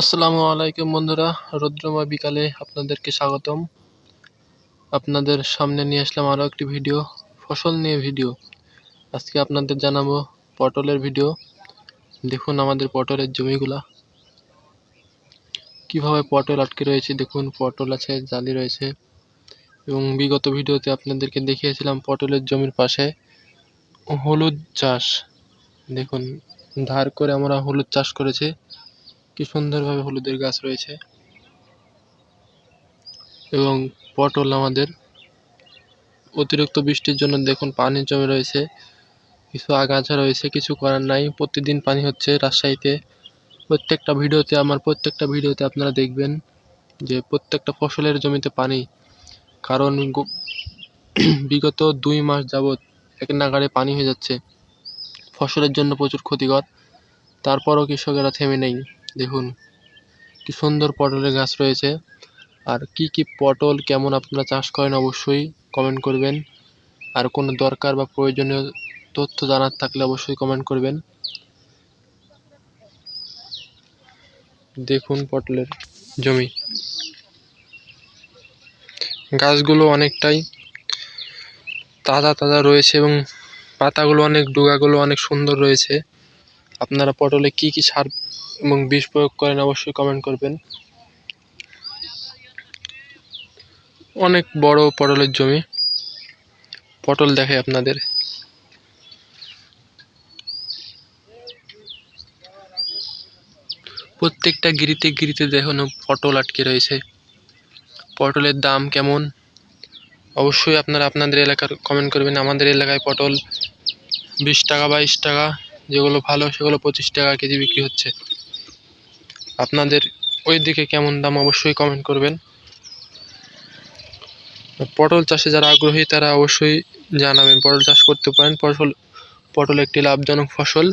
আসসালামু আলাইকুম বন্ধুরা রৌদ্রময় বিকালে আপনাদেরকে স্বাগতম। আপনাদের সামনে নিয়ে আসলাম আরও একটি ভিডিও, ফসল নিয়ে ভিডিও। আজকে আপনাদের জানাব পটলের ভিডিও। দেখুন আমাদের পটলের জমিগুলা। কীভাবে পটল আটকে রয়েছে, দেখুন পটল আছে, জালি রয়েছে। এবং বিগত ভিডিওতে আপনাদেরকে দেখিয়েছিলাম পটলের জমির পাশে হলুদ চাষ। দেখুন, ধার করে আমরা হলুদ চাষ করেছি। কি সুন্দরভাবে হলুদের গাছ রয়েছে। এবং পটল আমাদের। অতিরিক্ত বৃষ্টির জন্য দেখুন পানি জমে রয়েছে। কিছু আগাছা রয়েছে, কিছু করার নাই। প্রতিদিন পানি হচ্ছে রাজশাহীতে। প্রত্যেকটা ভিডিওতে আমার, প্রত্যেকটা ভিডিওতে আপনারা দেখবেন যে প্রত্যেকটা ফসলের জমিতে পানি। কারণ বিগত দুই মাস যাবৎ এক নাগাড়ে পানি হয়ে যাচ্ছে। ফসলের জন্য প্রচুর ক্ষতিকর। তারপরও কৃষকেরা থেমে নেই। দেখুন, কি সুন্দর পটলের গাছ রয়েছে। আর কি কি পটল, কেমন আপনারা চাষ করেন অবশ্যই কমেন্ট করবেন। আর কোনো দরকার বা প্রয়োজনীয় তথ্য জানার থাকলে অবশ্যই কমেন্ট করবেন। দেখুন পটলের জমি। গাছগুলো অনেকটাই তাজা তাজা রয়েছে এবং পাতাগুলো অনেক, ডোগাগুলো অনেক সুন্দর রয়েছে। আপনারা পটলে কি কি সার এবং বিষ প্রয়োগ করেন অবশ্যই কমেন্ট করবেন। অনেক বড় পটলের জমি। পটল দেখে আপনাদের। প্রত্যেকটা গিরিতে গিরিতে দেখুন পটল আটকে রয়েছে। পটলের দাম কেমন? অবশ্যই আপনারা আপনাদের এলাকার কমেন্ট করবেন। আমাদের এলাকায় পটল বিশ টাকা, বাইশ টাকা। যেগুলো ভালো, সেগুলো পঁচিশ টাকা কেজি বিক্রি হচ্ছে। আপনাদের ওই দিকে কেমন দাম অবশ্যই কমেন্ট করবেন। পটল চাষে যারা আগ্রহী, তারা অবশ্যই জানাবেন। পটল চাষ করতে পারেন। ফসল, পটল একটি লাভজনক ফসল।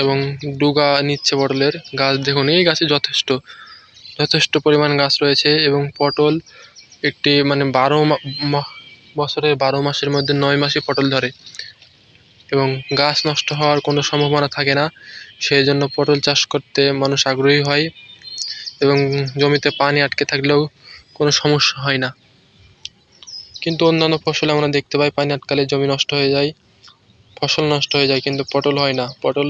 এবং ডুগা নিচ্ছে পটলের গাছ। দেখুন, এই গাছে যথেষ্ট যথেষ্ট পরিমাণ গাছ রয়েছে। এবং পটল একটি মানে বারো বছরের বারো মাসের মধ্যে নয় মাসে পটল ধরে। এবং গাছ নষ্ট হওয়ার কোনো সম্ভাবনা থাকে না। সেই জন্য পটল চাষ করতে মানুষ আগ্রহী হয় এবং জমিতে পানি আটকে থাকলেও কোনো সমস্যা হয় না। কিন্তু অন্যান্য ফসল আমরা দেখতে পাই, পানি আটকালে জমি নষ্ট হয়ে যায়, ফসল নষ্ট হয়ে যায়, কিন্তু পটল হয় না। পটল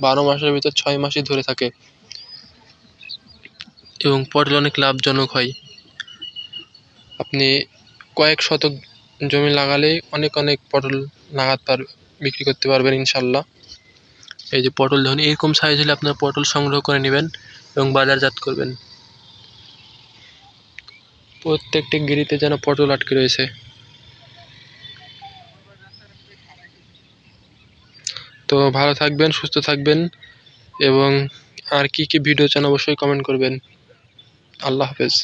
বারো মাসের ভিতর ছয় মাসই ধরে থাকে এবং পটল অনেক লাভজনক হয়। আপনি কয়েক শতক জমি লাগালে অনেক অনেক পটল লাগাতে পার বিক্রি করতে পারবেন ইনশাল্লাহ। এই যে পটল ধরুন এরকম সাইজ হলে আপনার পটল সংগ্রহ করে নেবেন এবং বাজারজাত করবেন। প্রত্যেকটি গিরিতে যেন পটল আটকে রয়েছে। তো ভালো থাকবেন, সুস্থ থাকবেন এবং আর কি কি ভিডিও চান অবশ্যই কমেন্ট করবেন। আল্লাহ হাফেজ।